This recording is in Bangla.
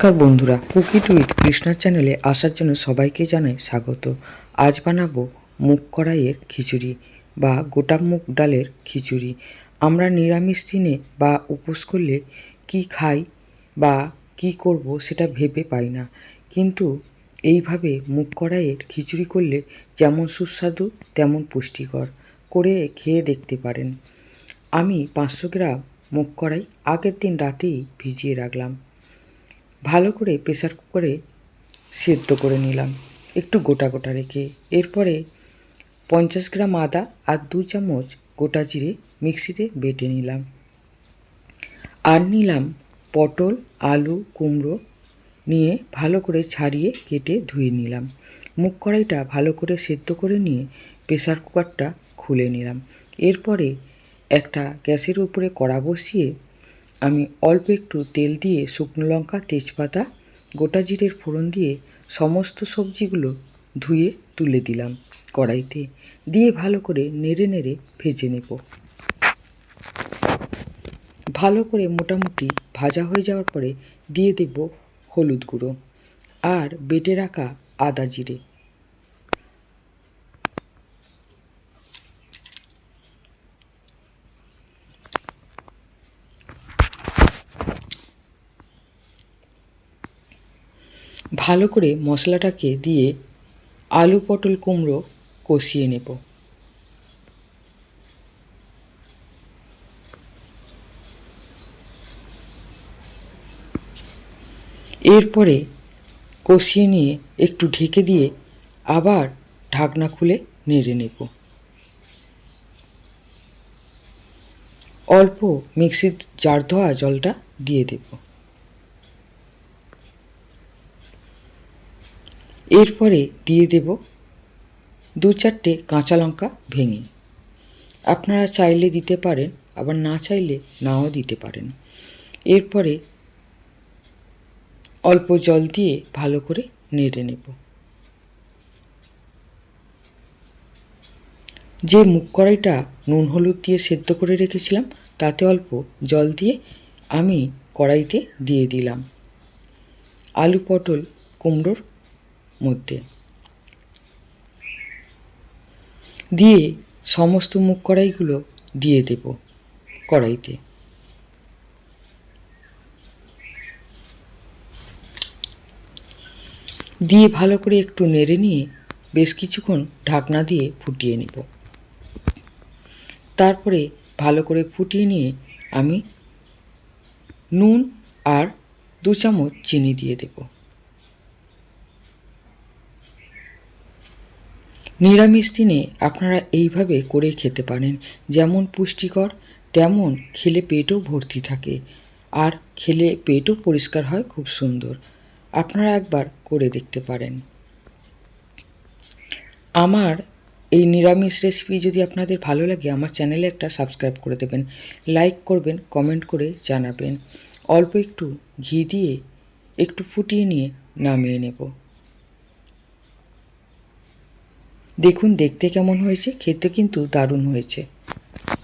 নমস্কার বন্ধুরা কুকিট উইথ কৃষ্ণার চ্যানেলে আসার জন্য সবাইকে জানাই স্বাগত। আজ বানাবো মুগ কড়াইয়ের খিচুড়ি বা গোটা মুগ ডালের খিচুড়ি। আমরা নিরামিষ দিনে বা উপোস করলে কি খাই বা কি করব সেটা ভেবে পাই না। কিন্তু এইভাবে মুগ কড়াইয়ের খিচুড়ি করলে যেমন সুস্বাদু, তেমন পুষ্টিকর করে খেয়ে দেখতে পারেন। আমি পাঁচশো গ্রাম মুগ কড়াই আগের দিন রাতেই ভিজিয়ে রাখলাম। ভালো করে প্রেসার কুকারে সেদ্ধ করে নিলাম। একটু গোটা গোটা রেখে এরপরে পঞ্চাশ গ্রাম আদা আর দু চামচ গোটা জিরে মিক্সিতে বেটে নিলাম। আর নিলাম পটল, আলু, কুমড়ো নিয়ে ভালো করে ছাড়িয়ে কেটে ধুয়ে নিলাম। মুখ কড়াইটা ভালো করে সেদ্ধ করে নিয়ে প্রেসার কুকারটা খুলে নিলাম। এরপরে একটা গ্যাসের উপরে কড়া বসিয়ে আমি অল্প একটু তেল দিয়ে শুকনো লঙ্কা, তেজপাতা, গোটা জিরের ফোড়ন দিয়ে সমস্ত সবজিগুলো ধুয়ে তুলে দিলাম কড়াইতে। দিয়ে ভালো করে নেড়ে নেড়ে ভেজে নেব। ভালো করে মোটামুটি ভাজা হয়ে যাওয়ার পরে দিয়ে দেব হলুদ গুঁড়ো আর বেটে রাখা আদা জিরে। ভালো করে মশলাটাকে দিয়ে আলু পটল কুমড়ো কষিয়ে নেব। এরপরে কষিয়ে নিয়ে একটু ঢেকে দিয়ে আবার ঢাকনা খুলে নেড়ে নেব। অল্প মিক্সির জার ধোয়া জলটা দিয়ে দেবো। এরপরে দিয়ে দেব দু চারটে কাঁচা লঙ্কা ভেঙে। আপনারা চাইলে দিতে পারেন, আবার না চাইলে নাও দিতে পারেন। এরপরে অল্প জল দিয়ে ভালো করে নেড়ে নেব। যে মুগ কড়াইটা নুন হলুদ দিয়ে সেদ্ধ করে রেখেছিলাম, তাতে অল্প জল দিয়ে আমি কড়াইতে দিয়ে দিলাম। আলু পটল কুমড়োর মধ্যে। দিয়ে সমস্ত মুখ কড়াইগুলো দিয়ে দেব কড়াইতে। দিয়ে ভালো করে একটু নেড়ে নিয়ে বেশ কিছুক্ষণ ঢাকনা দিয়ে ফুটিয়ে নেব। তারপরে ভালো করে ফুটিয়ে নিয়ে আমি নুন আর দু চামচ চিনি দিয়ে দেবো। নিরামিষ দিনে আপনারা এইভাবে করে খেতে পারেন। যেমন পুষ্টিকর, তেমন খেলে পেটও ভর্তি থাকে। আর খেলে পেটও পরিষ্কার হয়, খুব সুন্দর। আপনারা একবার করে দেখতে পারেন। আমার এই নিরামিষ রেসিপি যদি আপনাদের ভালো লাগে, আমার চ্যানেলে একটা সাবস্ক্রাইব করে দেবেন। লাইক করবেন কমেন্ট করে জানাবেন। অল্প একটু ঘি দিয়ে একটু ফুটিয়ে নিয়ে নামিয়ে নেব। দেখুন দেখতে কেমন হয়েছে খেতে কিন্তু দারুণ হয়েছে।